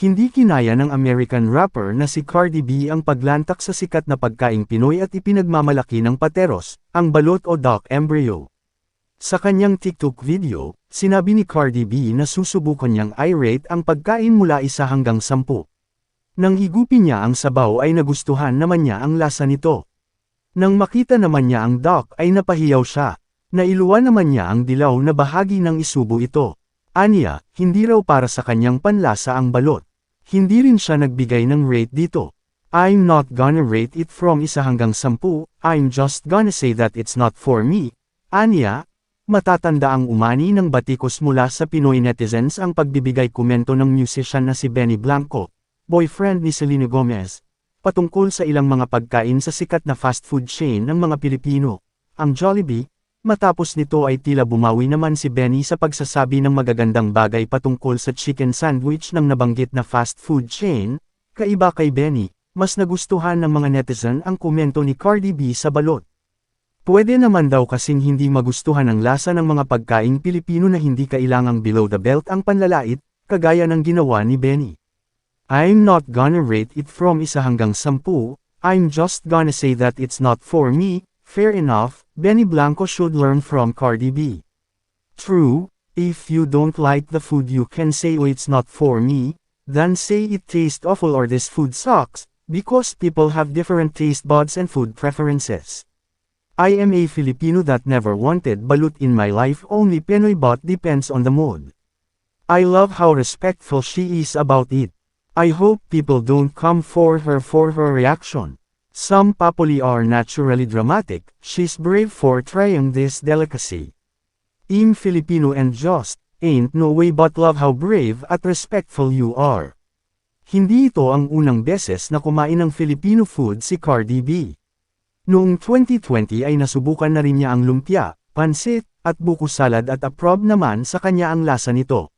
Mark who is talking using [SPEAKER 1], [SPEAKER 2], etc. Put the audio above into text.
[SPEAKER 1] Hindi kinaya ng American rapper na si Cardi B ang paglantak sa sikat na pagkaing Pinoy at ipinagmamalaki ng pateros, ang balot o duck embryo. Sa kanyang TikTok video, sinabi ni Cardi B na susubukan niyang i-rate ang pagkain mula isa hanggang sampu. Nang higupin niya ang sabaw ay nagustuhan naman niya ang lasa nito. Nang makita naman niya ang duck ay napahiyaw siya. Nailuwa naman niya ang dilaw na bahagi ng isubo ito. Aniya, hindi raw para sa kanyang panlasa ang balot. Hindi rin siya nagbigay ng rate dito. I'm not gonna rate it from isa hanggang sampu, I'm just gonna say that it's not for me. Aniya, matatanda ang umani ng batikos mula sa Pinoy netizens ang pagbibigay komento ng musician na si Benny Blanco, boyfriend ni Selena Gomez, patungkol sa ilang mga pagkain sa sikat na fast food chain ng mga Pilipino, ang Jollibee, Matapos nito ay tila bumawi naman si Benny sa pagsasabi ng magagandang bagay patungkol sa chicken sandwich ng nabanggit na fast food chain, kaiba kay Benny, mas nagustuhan ng mga netizen ang komento ni Cardi B sa balot. Pwede naman daw kasing hindi magustuhan ang lasa ng mga pagkaing Pilipino na hindi kailangang below the belt ang panlalait, kagaya ng ginawa ni Benny. I'm not gonna rate it from isa hanggang sampu, I'm just gonna say that it's not for me, Fair enough, Benny Blanco should learn from Cardi B. True, if you don't like the food you can say oh it's not for me, then say it tastes awful or this food sucks, because people have different taste buds and food preferences. I am a Filipino that never wanted balut in my life only Pinoy but depends on the mood. I love how respectful she is about it. I hope people don't come for her for her reaction. Some papoli are naturally dramatic, she's brave for trying this delicacy. I'm Filipino and just, ain't no way but love how brave at respectful you are. Hindi ito ang unang beses na kumain ng Filipino food si Cardi B. Noong 2020 ay nasubukan na rin niya ang lumpia, pansit, at buko salad at approve naman sa kanya ang lasa nito.